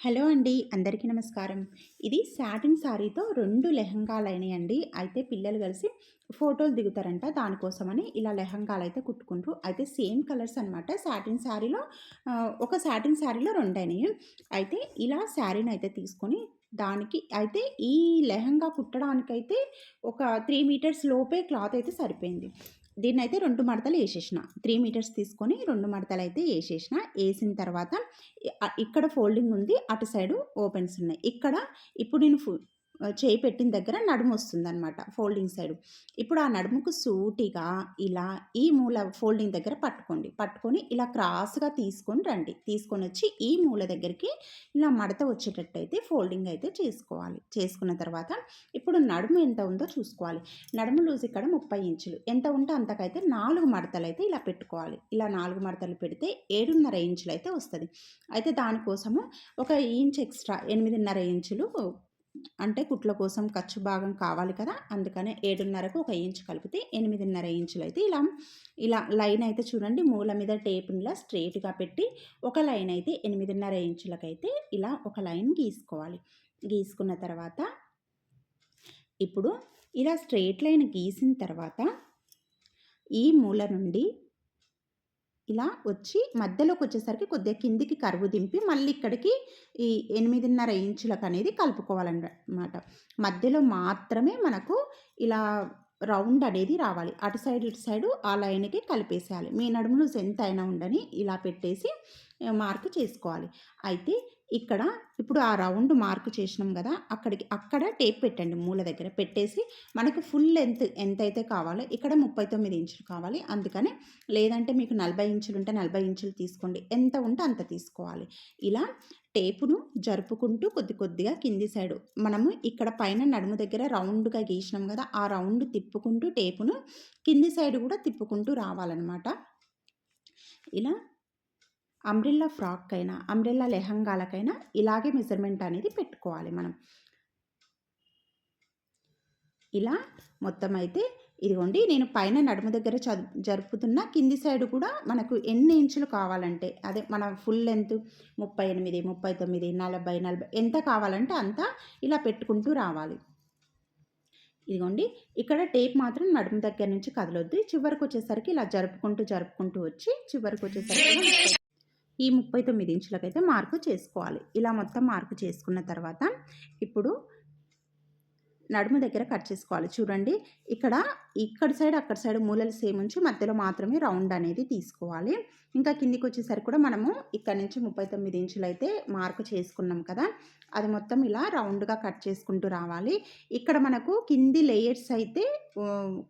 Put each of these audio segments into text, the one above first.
Hello అండి అందరికీ నమస్కారం. ఇది సాటిన్ శారీతో రెండు లెహంగాలు అయినాయండి అయితే పిల్లలు కలిసి ఫోటోలు దిగుతారంట దానికోసమని ఇలా లెహంగాలు అయితే కుట్టుకుంటారు అయితే సేమ్ కలర్స్ అనమాట సాటిన్ శారీలో ఒక సాటిన్ శారీలో రెండు అయినాయి అయితే ఇలా శారీని అయితే తీసుకొని దానికి అయితే ఈ లెహంగా కుట్టడానికైతే ఒక త్రీ మీటర్స్ లోపే క్లాత్ అయితే సరిపోయింది. దీన్ని అయితే రెండు మడతలు వేసేసిన త్రీ మీటర్స్ తీసుకొని రెండు మడతలు అయితే వేసేసిన వేసిన తర్వాత ఇక్కడ ఫోల్డింగ్ ఉంది అటు సైడు ఓపెన్స్ ఉన్నాయి. ఇక్కడ ఇప్పుడు నేను చేయి పెట్టిన దగ్గర నడుము వస్తుందన్నమాట ఫోల్డింగ్ సైడ్. ఇప్పుడు ఆ నడుముకు సూటిగా ఇలా ఈ మూల ఫోల్డింగ్ దగ్గర పట్టుకోండి. పట్టుకొని ఇలా క్రాస్గా తీసుకొని రండి. తీసుకొని వచ్చి ఈ మూల దగ్గరికి ఇలా మడత వచ్చేటట్టయితే ఫోల్డింగ్ అయితే చేసుకోవాలి. చేసుకున్న తర్వాత ఇప్పుడు నడుము ఎంత ఉందో చూసుకోవాలి. నడుము లూజ్ ఇక్కడ ముప్పై ఇంచులు. ఎంత ఉంటే అంతకైతే నాలుగు మడతలు అయితే ఇలా పెట్టుకోవాలి. ఇలా నాలుగు మడతలు పెడితే ఏడున్నర ఇంచులు అయితే వస్తుంది. అయితే దానికోసము ఒక ఇంచ్ ఎక్స్ట్రా ఎనిమిదిన్నర ఇంచులు అంటే కుట్ల కోసం ఖర్చు భాగం కావాలి కదా అందుకనే ఏడున్నరకు ఒక ఇంచు కలిపితే ఎనిమిదిన్నర ఇంచులు అయితే ఇలా ఇలా లైన్ అయితే చూడండి. మూల మీద టేప్నిలా స్ట్రేట్గా పెట్టి ఒక లైన్ అయితే ఎనిమిదిన్నర ఇంచులకైతే ఇలా ఒక లైన్ గీసుకోవాలి. గీసుకున్న తర్వాత ఇప్పుడు ఇలా స్ట్రేట్ లైన్ గీసిన తర్వాత ఈ మూల నుండి ఇలా వచ్చి మధ్యలోకి వచ్చేసరికి కొద్దిగా కిందికి కరువు దింపి మళ్ళీ ఇక్కడికి ఈ ఎనిమిదిన్నర ఇంచులకు అనేది కలుపుకోవాలన్నమాట. మధ్యలో మాత్రమే మనకు ఇలా రౌండ్ అనేది రావాలి. అటు సైడ్ ఇటు సైడు ఆ లైన్కి కలిపేసేయాలి. మీ నడుములు ఎంత అయినా ఉండని ఇలా పెట్టేసి మార్క్ చేసుకోవాలి. అయితే ఇక్కడ ఇప్పుడు ఆ రౌండ్ మార్క్ చేసినాం కదా అక్కడికి అక్కడ టేప్ పెట్టండి మూల దగ్గర. పెట్టేసి మనకు ఫుల్ లెంత్ ఎంత అయితే కావాలో ఇక్కడ ముప్పై తొమ్మిది ఇంచులు కావాలి. అందుకని లేదంటే మీకు నలభై ఇంచులు ఉంటే నలభై ఇంచులు తీసుకోండి. ఎంత ఉంటే అంత తీసుకోవాలి. ఇలా టేపును జరుపుకుంటూ కొద్ది కొద్దిగా కింది సైడు మనము ఇక్కడ పైన నడుము దగ్గర రౌండ్గా గీసినాం కదా ఆ రౌండ్ తిప్పుకుంటూ టేపును కింది సైడ్ కూడా తిప్పుకుంటూ రావాలన్నమాట. ఇలా అంబ్రిల్లా ఫ్రాక్ అయినా అంబ్రిల్లా లెహంగాలకైనా ఇలాగే మెజర్మెంట్ అనేది పెట్టుకోవాలి మనం. ఇలా మొత్తం అయితే ఇదిగోండి నేను పైన నడుము దగ్గర జరుపుతున్న కింది సైడ్ కూడా మనకు ఎన్ని ఇంచులు కావాలంటే అదే మన ఫుల్ లెంత్ ముప్పై ఎనిమిది ముప్పై తొమ్మిది నలభై నలభై ఎంత కావాలంటే అంత ఇలా పెట్టుకుంటూ రావాలి. ఇదిగోండి ఇక్కడ టేప్ మాత్రం నడుము దగ్గర నుంచి కదలొద్దు. చివరికి వచ్చేసరికి ఇలా జరుపుకుంటూ జరుపుకుంటూ వచ్చి చివరికి వచ్చేసరికి ఈ ముప్పై తొమ్మిది ఇంచులకైతే మార్కు చేసుకోవాలి. ఇలా మొత్తం మార్కు చేసుకున్న తర్వాత ఇప్పుడు నడుము దగ్గర కట్ చేసుకోవాలి. చూడండి ఇక్కడ ఇక్కడ సైడ్ అక్కడ సైడ్ మూలలు సేమ్ ఉంచి మధ్యలో మాత్రమే రౌండ్ అనేది తీసుకోవాలి. ఇంకా కిందికి వచ్చేసరికి కూడా మనము ఇక్కడ నుంచి ముప్పై తొమ్మిది ఇంచులు అయితే మార్కు చేసుకున్నాం కదా అది మొత్తం ఇలా రౌండ్గా కట్ చేసుకుంటూ రావాలి. ఇక్కడ మనకు కింది లేయర్స్ అయితే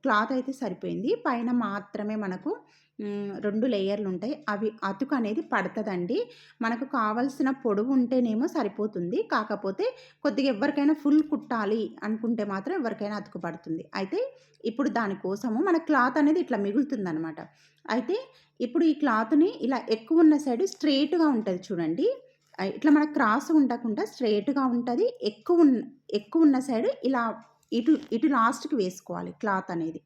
క్లాత్ అయితే సరిపోయింది. పైన మాత్రమే మనకు రెండు లేయర్లు ఉంటాయి అవి అతుకు అనేది పడుతుందండి. మనకు కావలసిన పొడవు ఉంటేనేమో సరిపోతుంది. కాకపోతే కొద్దిగా ఎవరికైనా ఫుల్ కుట్టాలి అనుకుంటే మాత్రం ఎవరికైనా అతుకు పడుతుంది. అయితే ఇప్పుడు దానికోసము మన క్లాత్ అనేది ఇట్లా మిగులుతుంది అనమాట అయితే ఇప్పుడు ఈ క్లాత్ని ఇలా ఎక్కువ ఉన్న సైడ్ స్ట్రేట్గా ఉంటుంది చూడండి. ఇట్లా మన క్రాస్ ఉండకుండా స్ట్రేట్గా ఉంటుంది. ఎక్కువ ఎక్కువ ఉన్న సైడ్ ఇలా ఇటు ఇటు లాస్ట్కి వేసుకోవాలి క్లాత్ అనేది.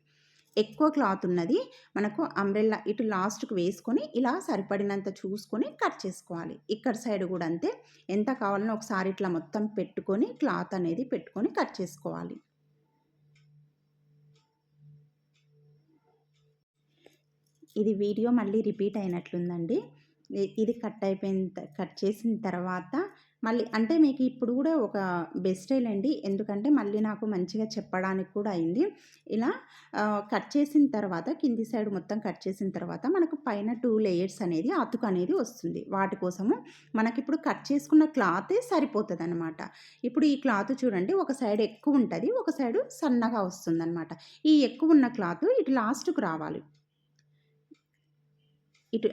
ఎక్కువ క్లాత్ ఉన్నది మనకు అంబ్రెల్లా ఇటు లాస్ట్కి వేసుకొని ఇలా సరిపడినంత చూసుకొని కట్ చేసుకోవాలి. ఇక్కడ సైడ్ కూడా అంతే. ఎంత కావాలనో ఒకసారి ఇట్లా మొత్తం పెట్టుకొని క్లాత్ అనేది పెట్టుకొని కట్ చేసుకోవాలి. ఇది వీడియో మళ్ళీ రిపీట్ అయినట్లుందండి. ఇది కట్ అయిపోయిన కట్ చేసిన తర్వాత మళ్ళీ అంటే మీకు ఇప్పుడు కూడా ఒక బెస్ట్ అండి. ఎందుకంటే మళ్ళీ నాకు మంచిగా చెప్పడానికి కూడా అయింది. ఇలా కట్ చేసిన తర్వాత కింది సైడ్ మొత్తం కట్ చేసిన తర్వాత మనకు పైన టూ లేయర్స్ అనేది అతుకు అనేది వస్తుంది. వాటి కోసము మనకి ఇప్పుడు కట్ చేసుకున్న క్లాతే సరిపోతుంది అనమాట ఇప్పుడు ఈ క్లాత్ చూడండి ఒక సైడ్ ఎక్కువ ఉంటుంది ఒక సైడ్ సన్నగా వస్తుంది అనమాట ఈ ఎక్కువ ఉన్న క్లాత్ ఇటు లాస్ట్కు రావాలి. ఇటు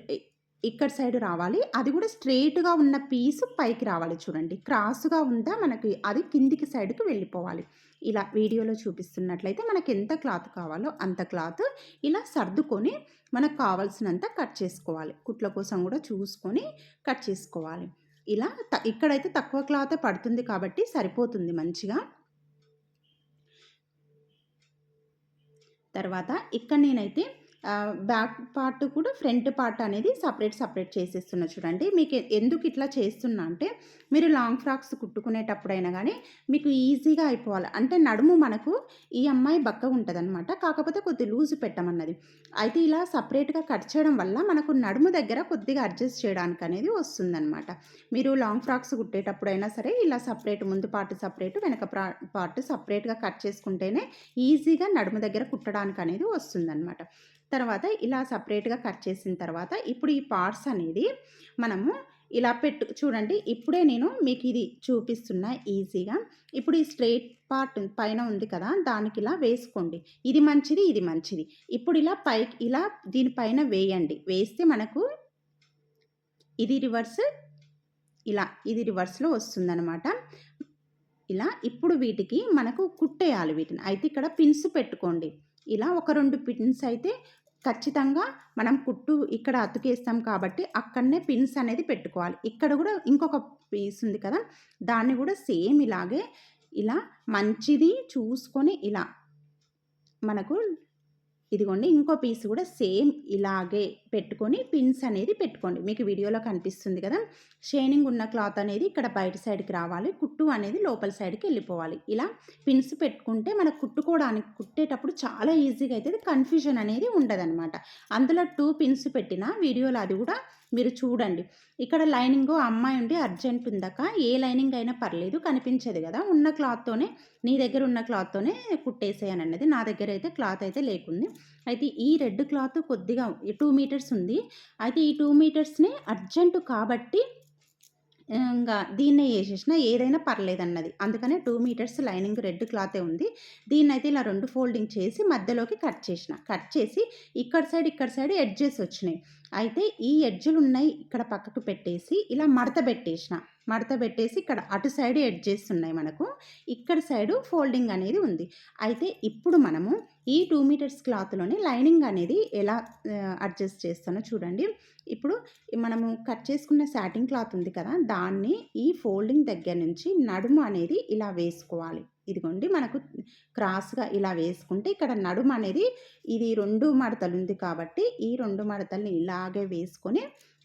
ఇక్కడ సైడ్ రావాలి. అది కూడా స్ట్రేట్గా ఉన్న పీసు పైకి రావాలి చూడండి. క్రాస్గా ఉందా మనకి అది కిందికి సైడ్కి వెళ్ళిపోవాలి. ఇలా వీడియోలో చూపిస్తున్నట్లయితే మనకి ఎంత క్లాత్ కావాలో అంత క్లాత్ ఇలా సర్దుకొని మనకు కావాల్సినంత కట్ చేసుకోవాలి. కుట్ల కోసం కూడా చూసుకొని కట్ చేసుకోవాలి. ఇలా ఇక్కడైతే తక్కువ క్లాత్ పడుతుంది కాబట్టి సరిపోతుంది మంచిగా. తర్వాత ఇక్కడ నేనైతే బ్యాక్ పార్ట్ కూడా ఫ్రంట్ పార్ట్ అనేది సపరేట్ సపరేట్ చేసేస్తున్నా చూడండి. మీకు ఎందుకు ఇట్లా చేస్తున్నా అంటే, మీరు లాంగ్ ఫ్రాక్స్ కుట్టుకునేటప్పుడైనా కానీ మీకు ఈజీగా అయిపోవాలి. అంటే నడుము మనకు ఈ అమ్మాయి బక్కగుంటదనమాట. కాకపోతే కొద్దిగా లూజ్ పెట్టమన్నది. అయితే ఇలా సపరేట్గా కట్ చేయడం వల్ల మనకు నడుము దగ్గర కొద్దిగా అడ్జస్ట్ చేయడానికి అనేది వస్తుందన్నమాట మీరు లాంగ్ ఫ్రాక్స్ కుట్టేటప్పుడైనా సరే, ఇలా సపరేట్ ముందు పార్ట్ సపరేట్ వెనక పార్ట్ సపరేట్గా కట్ చేసుకుంటేనే ఈజీగా నడుము దగ్గర కుట్టడానికి అనేది వస్తుందన్నమాట తర్వాత ఇలా సపరేట్గా కట్ చేసిన తర్వాత, ఇప్పుడు ఈ పార్ట్స్ అనేది మనము ఇలా పెట్టు చూడండి. ఇప్పుడే నేను మీకు ఇది చూపిస్తున్నా ఈజీగా. ఇప్పుడు ఈ స్ట్రెయిట్ పార్ట్ పైన ఉంది కదా! దానికి ఇలా వేసుకోండి. ఇది మంచిది, ఇది మంచిది. ఇప్పుడు ఇలా పైకి ఇలా దీనిపైన వేయండి. వేస్తే మనకు ఇది రివర్స్, ఇలా ఇది రివర్స్‌లో వస్తుందనమాట. ఇలా ఇప్పుడు వీటికి మనకు కుట్టేయాలి వీటిని. అయితే ఇక్కడ పిన్స్ పెట్టుకోండి. ఇలా ఒక రెండు పిన్స్ అయితే ఖచ్చితంగా మనం కుట్టు ఇక్కడ అతుకేస్తాం కాబట్టి, అక్కడనే పిన్స్ అనేది పెట్టుకోవాలి. ఇక్కడ కూడా ఇంకొక పీస్ ఉంది కదా! దాన్ని కూడా సేమ్ ఇలాగే ఇలా మంచిది చూసుకొని ఇలా మనకు ఇదిగోండి ఇంకో పీస్ కూడా సేమ్ ఇలాగే పెట్టుకొని పిన్స్ అనేది పెట్టుకోండి. మీకు వీడియోలో కనిపిస్తుంది కదా! షైనింగ్ ఉన్న క్లాత్ అనేది ఇక్కడ బయట సైడ్‌కి రావాలి. కుట్టు అనేది లోపల సైడ్‌కి వెళ్ళిపోవాలి ఇలా పిన్స్ పెట్టుకుంటే మనకు కుట్టుకోవడానికి కుట్టేటప్పుడు చాలా ఈజీగా అవుతుంది కన్‌ఫ్యూజన్ అనేది ఉండదనమాట. అందులో టూ పిన్స్ పెట్టినా వీడియోలో అది కూడా మీరు చూడండి. ఇక్కడ లైనింగ్ అమ్మాయి ఉండి అర్జెంట్ ఉందాక ఏ లైనింగ్ అయినా పర్లేదు కనిపించదు కదా ఉన్న క్లాత్‌తోనే నీ దగ్గర ఉన్న క్లాత్‌తోనే కుట్టేసేయి అన్నది నా దగ్గర అయితే క్లాత్ అయితే లేకుంది. అయితే ఈ రెడ్ క్లాత్ కొద్దిగా టూ మీటర్స్ ఉంది. అయితే ఈ టూ మీటర్స్‌ని అర్జెంట్ కాబట్టి ఇంకా దీన్నే వేసేసిన ఏదైనా పర్లేదన్నది. అందుకనే టూ మీటర్స్ లైనింగ్ రెడ్ క్లాతే ఉంది. దీన్నయితే ఇలా రెండు ఫోల్డింగ్ చేసి మధ్యలోకి కట్ చేసిన. కట్ చేసి ఇక్కడ సైడ్, ఇక్కడ సైడ్ ఎడ్జెస్ వచ్చినాయి. అయితే ఈ ఎడ్జులున్నయి ఇక్కడ పక్కకు పెట్టేసి ఇలా మడత పెట్టేసిన మడత పెట్టేసి ఇక్కడ అటు సైడ్ ఎడ్జెస్ ఉన్నాయి మనకు. ఇక్కడ సైడు ఫోల్డింగ్ అనేది ఉంది. అయితే ఇప్పుడు మనము ఈ టూ మీటర్స్ క్లాత్లోనే లైనింగ్ అనేది ఎలా అడ్జస్ట్ చేస్తానో చూడండి. ఇప్పుడు మనము కట్ చేసుకున్న శాటింగ్ క్లాత్ ఉంది కదా! దాన్ని ఈ ఫోల్డింగ్ దగ్గర నుంచి నడుము అనేది ఇలా వేసుకోవాలి. ఇదిగోండి మనకు క్రాస్‌గా ఇలా వేసుకుంటే ఇక్కడ నడుము అనేది ఇది 2 మడతలుంది కాబట్టి, ఈ రెండు మడతల్ని ఇలాగే వేసుకొని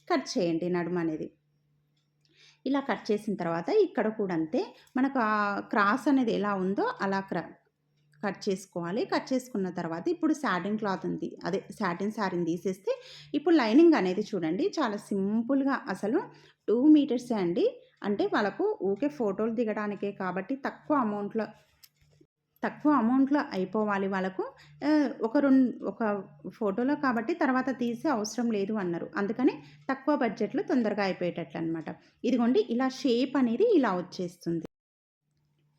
కట్ చేయండి నడుమనేది. ఇలా కట్ చేసిన తర్వాత ఇక్కడ కూడా అంతే. మనకు ఆ క్రాస్ అనేది ఎలా ఉందో అలా క్ర కట్ చేసుకోవాలి. కట్ చేసుకున్న తర్వాత ఇప్పుడు శాటిన్ క్లాత్ ఉంది. అదే శాటిన్ శారీని తీసేస్తే ఇప్పుడు లైనింగ్ అనేది చూడండి చాలా సింపుల్‌గా అసలు టూ మీటర్సే అండి. అంటే వాళ్ళకు ఊకే ఫోటోలు దిగడానికే కాబట్టి తక్కువ అమౌంట్‌లో తక్కువ అమౌంట్‌లో అయిపోవాలి వాళ్ళకు. ఒక రెండు ఒక ఫోటోలో కాబట్టి తర్వాత తీసే అవసరం లేదు అన్నారు. అందుకని తక్కువ బడ్జెట్‌లో తొందరగా అయిపోయేటట్లు అనమాట ఇదిగోండి ఇలా షేప్ అనేది ఇలా వచ్చేస్తుంది.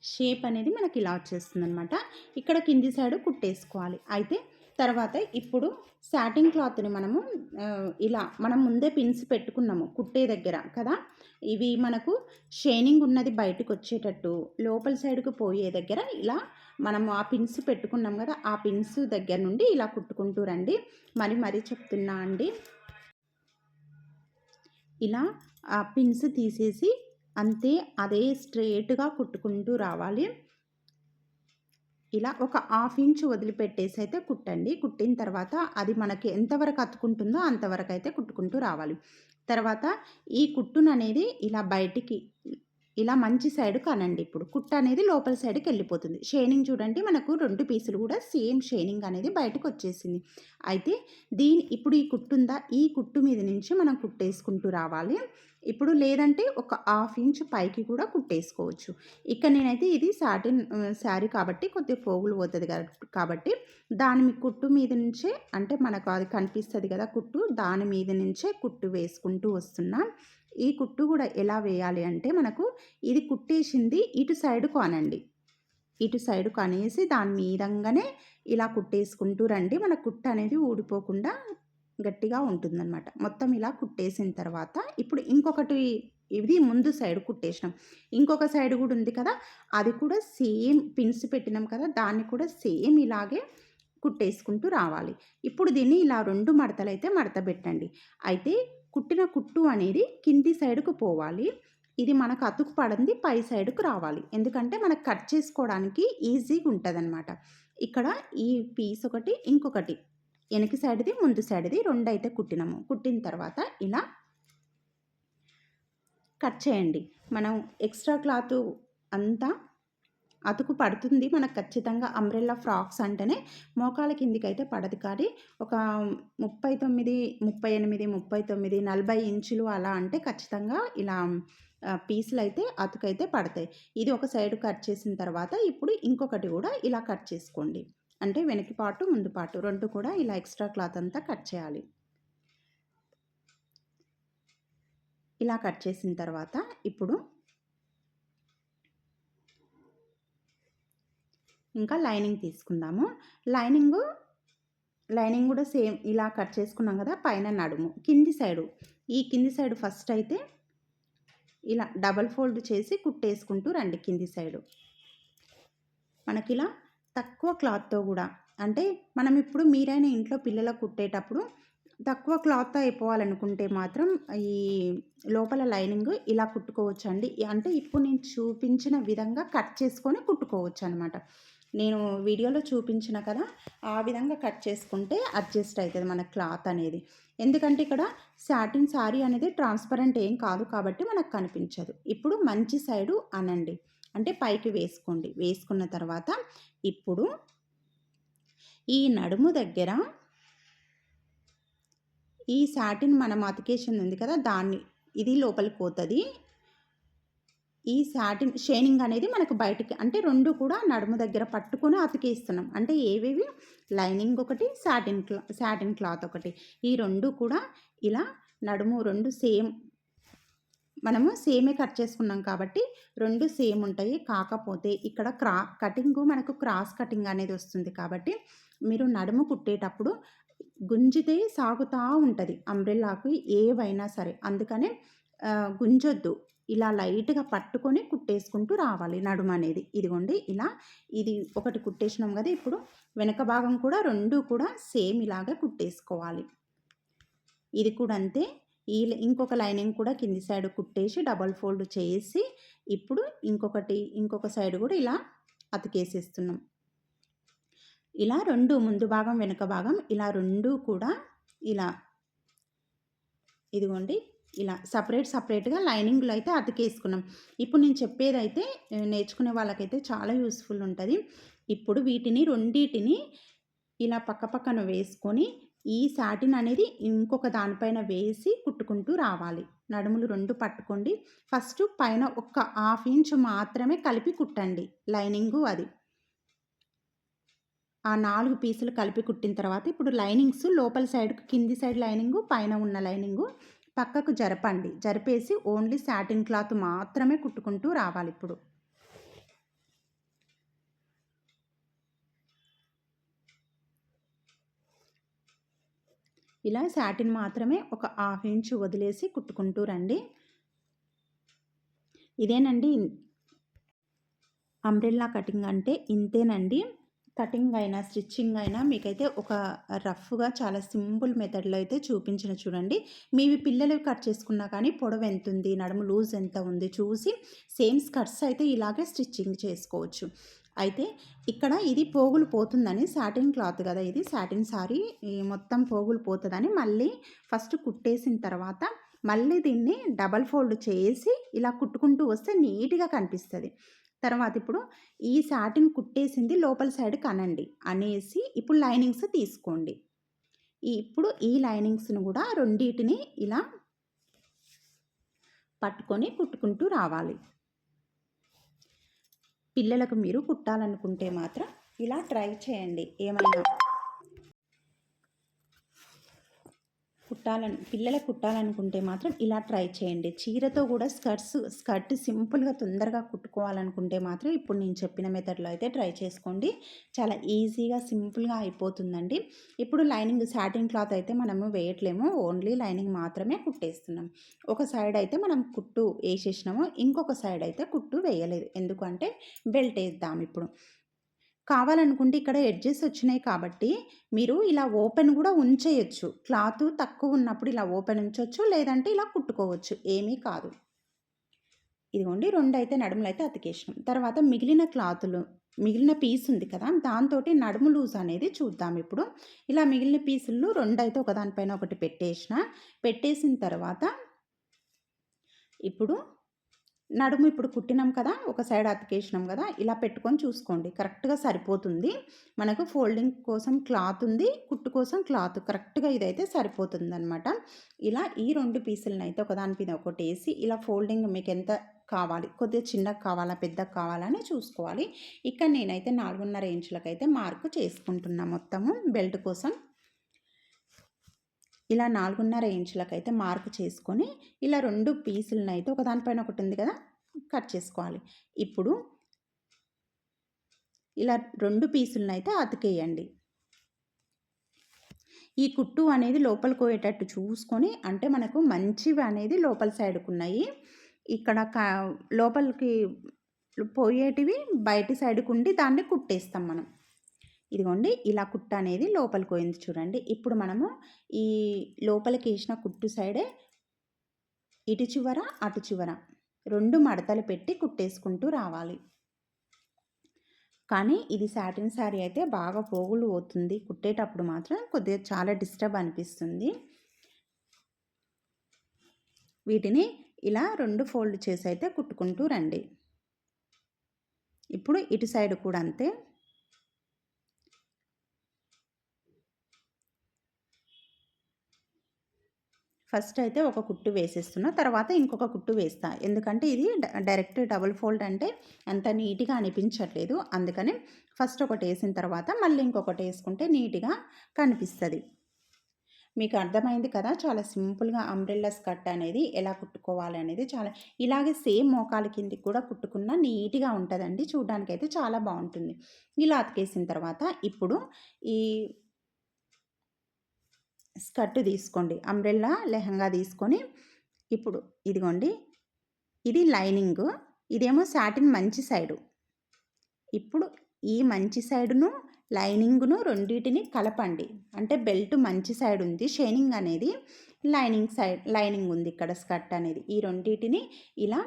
షేప్ అనేది మనకి ఇలా వచ్చేస్తుంది అనమాట ఇక్కడ కింది సైడ్ కుట్టేసుకోవాలి. అయితే తర్వాత ఇప్పుడు సాటిన్ క్లాత్‌ని మనము ఇలా మనం ముందే పిన్స్ పెట్టుకున్నాము కుట్టే దగ్గర కదా! ఇవి మనకు షైనింగ్ ఉన్నది బయటకొచ్చేటట్టు లోపల సైడ్‌కి పోయే దగ్గర ఇలా మనము ఆ పిన్స్ పెట్టుకున్నాం కదా ఆ పిన్స్ దగ్గర నుండి ఇలా కుట్టుకుంటూ రండి. మరి మరీ చెప్తున్నా అండి. ఇలా ఆ పిన్స్ తీసేసి అంతే అదే స్ట్రెయిట్‌గా కుట్టుకుంటూ రావాలి. ఇలా ఒక హాఫ్ ఇంచ్ వదిలిపెట్టేసి అయితే కుట్టండి. కుట్టిన తర్వాత అది మనకి ఎంతవరకు అతుకుంటుందో అయితే కుట్టుకుంటూ రావాలి. తర్వాత ఈ కుట్టుననేది ఇలా బయటికి ఇలా మంచి సైడ్‌కి అనండి ఇప్పుడు. కుట్టనేది లోపల సైడ్కి వెళ్ళిపోతుంది షైనింగ్ చూడండి మనకు రెండు పీసులు కూడా సేమ్ షేనింగ్ అనేది బయటకు వచ్చేసింది అయితే దీని ఇప్పుడు ఈ కుట్టుందా? ఈ కుట్టు మీద నుంచి మనం కుట్టేసుకుంటూ రావాలి. ఇప్పుడు లేదంటే ఒక హాఫ్ ఇంచ్ పైకి కూడా కుట్టేసుకోవచ్చు. ఇక్కడ నేనైతే ఇది సాటిన్ శారీ కాబట్టి కొద్దిగా పోగులు పోతుంది కాబట్టి దాని మీ కుట్టు మీద నుంచే అంటే మనకు అది కనిపిస్తుంది కదా కుట్టు దాని మీద నుంచే కుట్టు వేసుకుంటూ వస్తున్నా. ఈ కుట్టు కూడా ఎలా వేయాలి అంటే మనకు ఇది కుట్టేసింది ఇటు సైడ్ అనండి. ఇటు సైడ్‌కు అనేసి దాని మీదంగానే ఇలా కుట్టేసుకుంటూ రండి. మన కుట్టు అనేది ఊడిపోకుండా గట్టిగా ఉంటుందనమాట. మొత్తం ఇలా కుట్టేసిన తర్వాత ఇప్పుడు ఇంకొకటి ఇది ముందు సైడ్ కుట్టేసినాం. ఇంకొక సైడ్ కూడా ఉంది కదా! అది కూడా సేమ్ పిన్స్ పెట్టినాం కదా! దాన్ని కూడా సేమ్ ఇలాగే కుట్టేసుకుంటూ రావాలి. ఇప్పుడు దీన్ని ఇలా రెండు మడతలు అయితే మడత పెట్టండి అయితే కుట్టిన కుట్టు అనేది కింది సైడ్‌కు పోవాలి. ఇది మనకు అతుకు పడింది పై సైడ్‌కు రావాలి. ఎందుకంటే మనకు కట్ చేసుకోవడానికి ఈజీగా ఉంటుంది ఇక్కడ ఈ పీస్ ఒకటి, ఇంకొకటి వెనక సైడ్ది ముందు సైడ్ది రెండు అయితే కుట్టినాము. కుట్టిన తర్వాత ఇలా కట్ చేయండి. మనం ఎక్స్ట్రా క్లాత్ అంతా అతుకు పడుతుంది. మనకు ఖచ్చితంగా అంబ్రెల్లా ఫ్రాక్స్ అంటేనే మోకాల కిందికైతే అయితే పడదు. కానీ ఒక ముప్పై తొమ్మిది ముప్పై ఎనిమిది ముప్పై తొమ్మిది నలభై ఇంచులు అలా అంటే ఖచ్చితంగా ఇలా పీసులు అయితే అతుకైతే పడతాయి. ఇది ఒక సైడ్ కట్ చేసిన తర్వాత ఇప్పుడు ఇంకొకటి కూడా ఇలా కట్ చేసుకోండి. అంటే వెనక పాటు ముందు పాటు రెండు కూడా ఇలా ఎక్స్ట్రా క్లాత్ అంతా కట్ చేయాలి. ఇలా కట్ చేసిన తర్వాత ఇప్పుడు ఇంకా లైనింగ్ తీసుకుందాము. లైనింగ్ లైనింగ్ కూడా సేమ్ ఇలా కట్ చేసుకున్నాం కదా పైన నడుము కింది సైడు. ఈ కింది సైడ్ ఫస్ట్ అయితే ఇలా డబల్ ఫోల్డ్ చేసి కుట్టేసుకుంటూ రండి కింది సైడు. మనకి ఇలా తక్కువ క్లాత్తో కూడా. అంటే మనం ఇప్పుడు మీరైనా ఇంట్లో పిల్లలకు కుట్టేటప్పుడు తక్కువ క్లాత్ అయిపోవాలనుకుంటే మాత్రం ఈ లోపల లైనింగ్ ఇలా కుట్టుకోవచ్చు అండి అంటే ఇప్పుడు నేను చూపించిన విధంగా కట్ చేసుకొని కుట్టుకోవచ్చు అనమాట నేను వీడియోలో చూపించిన కదా ఆ విధంగా కట్ చేసుకుంటే అడ్జస్ట్ అవుతుంది మన క్లాత్ అనేది. ఎందుకంటే ఇక్కడ సాటిన్ సారీ అనేది ట్రాన్స్పరెంట్ ఏం కాదు కాబట్టి మనకు కనిపించదు. ఇప్పుడు మంచి సైడు అనండి. అంటే పైకి వేసుకోండి. వేసుకున్న తర్వాత ఇప్పుడు ఈ నడుము దగ్గర ఈ సాటిన్ మనం అతికేషన్ ఉంది కదా దాన్ని ఇది లోపలికి పోతుంది. ఈ సాటిన్ షైనింగ్ అనేది మనకు బయటికి అంటే రెండు కూడా నడుము దగ్గర పట్టుకొని అతికేస్తున్నాం. అంటే ఏవేవి? లైనింగ్ ఒకటి సాటిన్ క్లా సాటిన్ క్లాత్ ఒకటి. ఈ రెండు కూడా ఇలా నడుము రెండు సేమ్ మనము సేమే కట్ చేసుకున్నాం కాబట్టి రెండు సేమ్ ఉంటాయి. కాకపోతే ఇక్కడ క్రా కటింగు మనకు క్రాస్ కటింగ్ అనేది వస్తుంది కాబట్టి మీరు నడుము కుట్టేటప్పుడు గుంజితే సాగుతూ ఉంటుంది. అంబ్రెల్లాకు ఏవైనా సరే. అందుకనే గుంజొద్దు. ఇలా లైట్గా పట్టుకొని కుట్టేసుకుంటూ రావాలి నడుము అనేది. ఇదిగోండి ఇలా ఇది ఒకటి కుట్టేసినాం కదా ఇప్పుడు. వెనక భాగం కూడా రెండు కూడా సేమ్ ఇలాగా కుట్టేసుకోవాలి. ఇది కూడా అంతే. ఈ ఇంకొక లైనింగ్ కూడా కింది సైడ్ కుట్టేసి డబల్ ఫోల్డ్ చేసి ఇప్పుడు ఇంకొకటి ఇంకొక సైడ్ కూడా ఇలా అతికేసేస్తున్నాం. ఇలా రెండు ముందు భాగం వెనుక భాగం ఇలా రెండు కూడా ఇలా ఇదిగోండి ఇలా సపరేట్ సపరేట్గా లైనింగ్లో అయితే అతికేసుకున్నాం. ఇప్పుడు నేను చెప్పేదైతే నేర్చుకునే వాళ్ళకైతే చాలా యూస్ఫుల్ ఉంటుంది. ఇప్పుడు వీటిని రెండింటిని ఇలా పక్క పక్కన వేసుకొని ఈ సాటిన్ అనేది ఇంకొక దానిపైన వేసి కుట్టుకుంటూ రావాలి. నడుములు రెండు పట్టుకోండి. ఫస్ట్ పైన ఒక్క హాఫ్ ఇంచ్ మాత్రమే కలిపి కుట్టండి. లైనింగు అది. ఆ నాలుగు పీసులు కలిపి కుట్టిన తర్వాత ఇప్పుడు లైనింగ్స్ లోపల సైడ్ కింది సైడ్ లైనింగు పైన ఉన్న లైనింగు పక్కకు జరపండి. జరిపేసి ఓన్లీ సాటిన్ క్లాత్ మాత్రమే కుట్టుకుంటూ రావాలి ఇప్పుడు. ఇలా శాటిన్ మాత్రమే ఒక హాఫ్ ఇంచ్ వదిలేసి కుట్టుకుంటూ రండి. ఇదేనండి. అంబ్రెల్లా కటింగ్ అంటే ఇంతేనండి. కటింగ్ అయినా స్టిచ్చింగ్ అయినా మీకైతే ఒక రఫ్గా చాలా సింపుల్ మెథడ్లో అయితే చూపించిన చూడండి. మీవి పిల్లలు కట్ చేసుకున్నా కానీ పొడవు ఎంత ఉంది నడుము లూజ్ ఎంత ఉంది చూసి సేమ్ స్కర్ట్స్ అయితే ఇలాగే స్టిచ్చింగ్ చేసుకోవచ్చు. అయితే ఇక్కడ ఇది పోగులు పోతుందని సాటిన్ క్లాత్ కదా ఇది సాటిన్ సారీ. మొత్తం పోగులు పోతుందని మళ్ళీ ఫస్ట్ కుట్టేసిన తర్వాత మళ్ళీ దీన్ని డబల్ ఫోల్డ్ చేసి ఇలా కుట్టుకుంటూ వస్తే నీట్గా కనిపిస్తుంది. తర్వాత ఇప్పుడు ఈ సాటిన్ కుట్టేసింది లోపల సైడ్ కనండి అనేసి ఇప్పుడు లైనింగ్స్ తీసుకోండి. ఇప్పుడు ఈ లైనింగ్స్ను కూడా రెండింటిని ఇలా పట్టుకొని కుట్టుకుంటూ రావాలి. పిల్లలకు మీరు కుట్టాలనుకుంటే మాత్రం ఇలా ట్రై చేయండి. ఏమైనా కుట్టాలని పిల్లలకు కుట్టాలనుకుంటే మాత్రం ఇలా ట్రై చేయండి. చీరతో కూడా స్కర్ట్స్ స్కర్ట్ సింపుల్గా తొందరగా కుట్టుకోవాలనుకుంటే మాత్రం ఇప్పుడు నేను చెప్పిన మెథడ్లో అయితే ట్రై చేసుకోండి. చాలా ఈజీగా సింపుల్గా అయిపోతుందండి. ఇప్పుడు లైనింగ్ సాటిన్ క్లాత్ అయితే మనము వేయట్లేము. ఓన్లీ లైనింగ్ మాత్రమే కుట్టేస్తున్నాం. ఒక సైడ్ అయితే మనం కుట్టు వేసేసినాము. ఇంకొక సైడ్ అయితే కుట్టు వేయలేదు. ఎందుకంటే బెల్ట్ వేద్దాం ఇప్పుడు. కావాలనుకుంటే ఇక్కడ ఎడ్జెస్ వచ్చినాయి కాబట్టి మీరు ఇలా ఓపెన్ కూడా ఉంచేయచ్చు. క్లాత్ తక్కువ ఉన్నప్పుడు ఇలా ఓపెన్ ఉంచవచ్చు లేదంటే ఇలా కుట్టుకోవచ్చు. ఏమీ కాదు. ఇదిగోండి రెండు అయితే నడుములు అయితే అతికేసినాం. తర్వాత మిగిలిన క్లాతులు మిగిలిన పీస్ ఉంది కదా దాంతో నడుము లూజ్ అనేది చూద్దాం ఇప్పుడు. ఇలా మిగిలిన పీసులు రెండు అయితే ఒకదానిపైన ఒకటి పెట్టేసిన పెట్టేసిన తర్వాత ఇప్పుడు నడుము ఇప్పుడు కుట్టినాం కదా ఒక సైడ్ అతికేసినాం కదా ఇలా పెట్టుకొని చూసుకోండి. కరెక్ట్గా సరిపోతుంది. మనకు ఫోల్డింగ్ కోసం క్లాత్ ఉంది కుట్టు కోసం క్లాత్. కరెక్ట్గా ఇదైతే సరిపోతుంది అనమాట ఇలా ఈ రెండు పీసులను అయితే ఒకదాని మీద ఒకటి వేసి ఇలా ఫోల్డింగ్ మీకు ఎంత కావాలి కొద్దిగా చిన్నగా కావాలా పెద్దగా కావాలని చూసుకోవాలి. ఇక్కడ నేనైతే నాలుగున్నర ఇంచులకైతే మార్కు చేసుకుంటున్నా మొత్తము బెల్ట్ కోసం. ఇలా నాలుగున్నర ఇంచులకైతే మార్క్ చేసుకొని ఇలా రెండు పీసులను అయితే ఒకదానిపైన ఒకటి ఉంది కదా కట్ చేసుకోవాలి. ఇప్పుడు ఇలా రెండు పీసులను అయితే అతికేయండి. ఈ కుట్టు అనేది లోపల పోయేటట్టు చూసుకొని అంటే మనకు మంచివి అనేది లోపల సైడ్కు ఉన్నాయి ఇక్కడ కా లోపలికి పోయేటివి బయటి సైడ్కు ఉండి దాన్ని కుట్టేస్తాం మనం. ఇదిగోండి ఇలా కుట్ట అనేది లోపలికి పోయింది చూడండి. ఇప్పుడు మనము ఈ లోపలికి వేసిన కుట్టు సైడే ఇటు చివర అటు చివర రెండు మడతలు పెట్టి కుట్టేసుకుంటూ రావాలి. కానీ ఇది సాటిన్ శారీ అయితే బాగా పోగులు పోతుంది. కుట్టేటప్పుడు మాత్రం కొద్దిగా చాలా డిస్టర్బ్ అనిపిస్తుంది. వీటిని ఇలా రెండు ఫోల్డ్ చేసి అయితే కుట్టుకుంటూ రండి. ఇప్పుడు ఇటు సైడ్ కూడా అంతే. ఫస్ట్ అయితే ఒక కుట్టు వేసేస్తున్నా తర్వాత ఇంకొక కుట్టు వేస్తా. ఎందుకంటే ఇది డైరెక్ట్ డబుల్ ఫోల్డ్ అంటే అంత నీట్గా అనిపించట్లేదు. అందుకని ఫస్ట్ ఒకటి వేసిన తర్వాత మళ్ళీ ఇంకొకటి వేసుకుంటే నీట్గా కనిపిస్తుంది. మీకు అర్థమైంది కదా? చాలా సింపుల్గా అంబ్రెల్లా స్కర్ట్ అనేది ఎలా కుట్టుకోవాలి అనేది చాలా ఇలాగే సేమ్ మోకాల కిందికి కూడా కుట్టుకున్న నీట్గా ఉంటుందండి. చూడడానికి అయితే చాలా బాగుంటుంది. ఇలా అతికేసిన తర్వాత ఇప్పుడు ఈ స్కర్ట్ తీసుకోండి. అంబ్రెల్లా లెహంగా తీసుకొని ఇప్పుడు ఇదిగోండి. ఇది లైనింగ్. ఇదేమో సాటిన్ మంచి సైడు. ఇప్పుడు ఈ మంచి సైడును లైనింగ్ను రెండింటిని కలపండి. అంటే బెల్ట్ మంచి సైడ్ ఉంది. షైనింగ్ అనేది లైనింగ్ సైడ్ లైనింగ్ ఉంది ఇక్కడ స్కర్ట్ అనేది. ఈ రెండింటిని ఇలా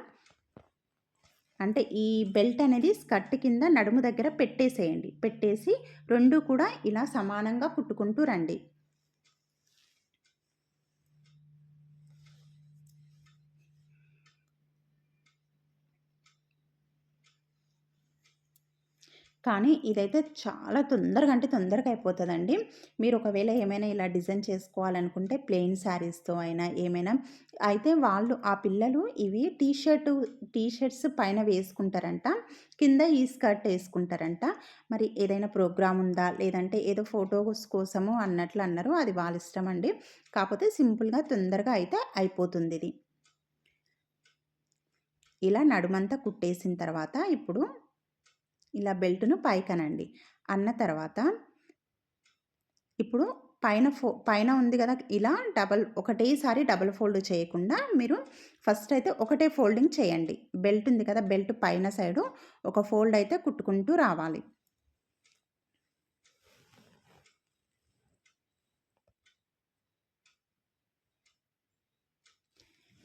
అంటే ఈ బెల్ట్ అనేది స్కర్ట్ కింద నడుము దగ్గర పెట్టేసేయండి. పెట్టేసి రెండు కూడా ఇలా సమానంగా కుట్టుకుంటూ రండి. కానీ ఇదైతే చాలా తొందరగా అంటే తొందరగా అయిపోతుందండి. మీరు ఒకవేళ ఏమైనా ఇలా డిజైన్ చేసుకోవాలనుకుంటే ప్లెయిన్ శారీస్తో అయినా ఏమైనా అయితే వాళ్ళు ఆ పిల్లలు ఇవి టీ షర్టు టీ షర్ట్స్ పైన వేసుకుంటారంట కింద ఈ స్కర్ట్ వేసుకుంటారంట. మరి ఏదైనా ప్రోగ్రామ్ ఉందా? లేదంటే ఏదో ఫొటోస్ కోసము అన్నట్లు అన్నారు అది వాళ్ళ ఇష్టం అండి కాకపోతే సింపుల్గా తొందరగా అయితే అయిపోతుంది ఇది. ఇలా నడుమంతా కుట్టేసిన తర్వాత ఇప్పుడు ఇలా బెల్ట్ను పైకనండి. అన్న తర్వాత ఇప్పుడు పైన ఫో పైన ఉంది కదా ఇలా డబల్ ఒకటేసారి డబల్ ఫోల్డ్ చేయకుండా మీరు ఫస్ట్ అయితే ఒకటే ఫోల్డింగ్ చేయండి. బెల్ట్ ఉంది కదా బెల్ట్ పైన సైడు ఒక ఫోల్డ్ అయితే కుట్టుకుంటూ రావాలి.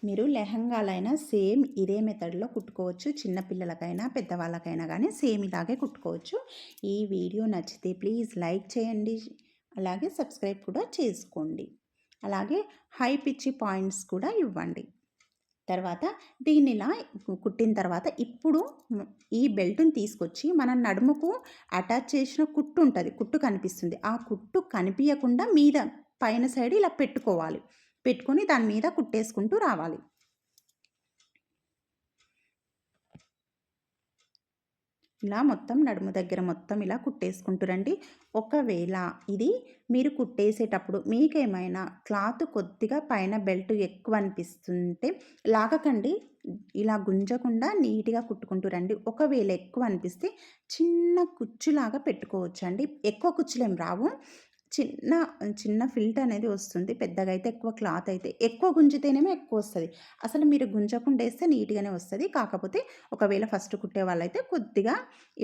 మీరు లెహంగాలైనా సేమ్ ఇదే మెథడ్లో కుట్టుకోవచ్చు. చిన్నపిల్లలకైనా పెద్దవాళ్ళకైనా కానీ సేమ్ ఇలాగే కుట్టుకోవచ్చు. ఈ వీడియో నచ్చితే ప్లీజ్ లైక్ చేయండి. అలాగే సబ్స్క్రైబ్ కూడా చేసుకోండి. అలాగే హై పిచ్చి పాయింట్స్ కూడా ఇవ్వండి. తర్వాత దీన్ని ఇలా కుట్టిన తర్వాత ఇప్పుడు ఈ బెల్ట్ని తీసుకొచ్చి మన నడుముకు అటాచ్ చేసిన కుట్టు ఉంటుంది. కుట్టు కనిపిస్తుంది. ఆ కుట్టు కనిపించకుండా మీద పైన సైడ్ ఇలా పెట్టుకోవాలి. పెట్టుకొని దాని మీద కుట్టేసుకుంటూ రావాలి. ఇలా మొత్తం నడుము దగ్గర మొత్తం ఇలా కుట్టేసుకుంటురండి ఒకవేళ ఇది మీరు కుట్టేసేటప్పుడు మీకేమైనా క్లాత్ కొద్దిగా పైన బెల్ట్ ఎక్కువ అనిపిస్తుంటే లాగకండి. ఇలా గుంజకుండా నీట్గా కుట్టుకుంటురండి ఒకవేళ ఎక్కువ అనిపిస్తే చిన్న కుచ్చులాగా పెట్టుకోవచ్చండి. ఎక్కువ కుచ్చులేం రావు. చిన్న చిన్న ఫిల్ట్ అనేది వస్తుంది. పెద్దగా అయితే ఎక్కువ క్లాత్ అయితే ఎక్కువ గుంజితేనేమో ఎక్కువ వస్తుంది. అసలు మీరు గుంజకుండా వేస్తే నీట్గానే వస్తుంది. కాకపోతే ఒకవేళ ఫస్ట్ కుట్టే వాళ్ళైతే కొద్దిగా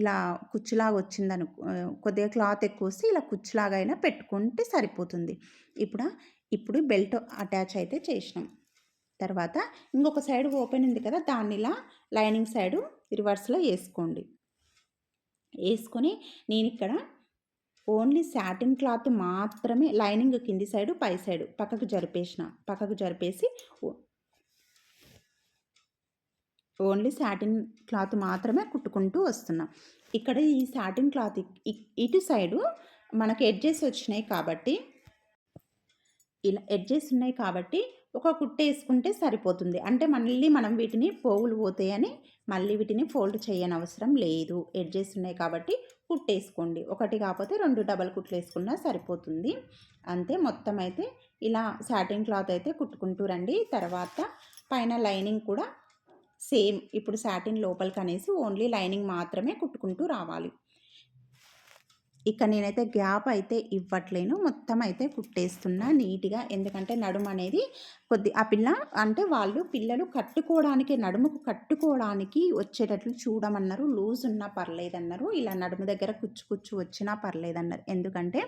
ఇలా కుచ్చులాగా వచ్చిందను కొద్దిగా క్లాత్ ఎక్కువ వస్తే ఇలా కుచ్చులాగా అయినా పెట్టుకుంటే సరిపోతుంది. ఇప్పుడు ఇప్పుడు బెల్ట్ అటాచ్ అయితే చేసినాం. తర్వాత ఇంకొక సైడ్ ఓపెన్ ఉంది కదా దాన్ని ఇలా లైనింగ్ సైడు రివర్స్లో వేసుకోండి వేసుకొని నేను ఇక్కడ ఓన్లీ శాటిన్ క్లాత్ మాత్రమే లైనింగ్ కింది సైడు పై సైడు పక్కకు జరిపేసిన పక్కకు జరిపేసి ఓన్లీ శాటిన్ క్లాత్ మాత్రమే కుట్టుకుంటూ వస్తున్నాం. ఇక్కడ ఈ సాటిన్ క్లాత్ ఇటు సైడు మనకు ఎడ్జెస్ వచ్చినాయి కాబట్టి ఇలా ఎడ్జెస్ ఉన్నాయి కాబట్టి ఒక కుట్ట వేసుకుంటే సరిపోతుంది. అంటే మళ్ళీ మనం వీటిని పోగులు పోతాయని మళ్ళీ వీటిని ఫోల్డ్ చేయని అవసరం లేదు. ఎడ్జెస్ ఉన్నాయి కాబట్టి కుట్టేసుకోండి. ఒకటి కాకపోతే రెండు డబల్ కుట్లు వేసుకున్నా సరిపోతుంది. అంతే మొత్తం అయితే ఇలా సాటిన్ క్లాత్ అయితే కుట్టుకుంటూ రండి. తర్వాత పైన లైనింగ్ కూడా సేమ్. ఇప్పుడు సాటిన్ లోపలికి అనేసి ఓన్లీ లైనింగ్ మాత్రమే కుట్టుకుంటూ రావాలి. ఇక నేనైతే గ్యాప్ అయితే ఇవ్వట్లేను. మొత్తం అయితే కుట్టేస్తున్నా నీట్గా. ఎందుకంటే నడుము అనేది కొద్ది ఆ పిల్ల అంటే వాళ్ళు పిల్లలు కట్టుకోవడానికి నడుముకు కట్టుకోవడానికి వచ్చేటట్లు చూడమన్నారు. లూజ్ ఉన్నా పర్లేదన్నారు. ఇలా నడుము దగ్గర కుచ్చు కుచ్చు వచ్చినా పర్లేదన్నారు. ఎందుకంటే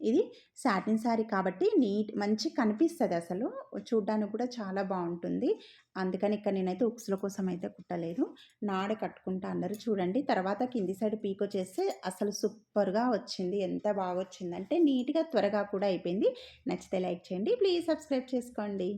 ఇది సాటిన్ శారీ కాబట్టి నీట్ మంచి కనిపిస్తుంది అసలు. చూడ్డానికి కూడా చాలా బాగుంటుంది. అందుకని ఇక్కడ నేనైతే ఉక్సుల కోసం అయితే కుట్టలేదు. నాడ కట్టుకుంటా అన్నారు చూడండి. తర్వాత కింది సైడ్ పీకో చేస్తే అసలు సూపర్గా వచ్చింది. ఎంత బాగా వచ్చిందంటే నీట్గా త్వరగా కూడా అయిపోయింది. నచ్చితే లైక్ చేయండి. ప్లీజ్ సబ్స్క్రైబ్ చేసుకోండి.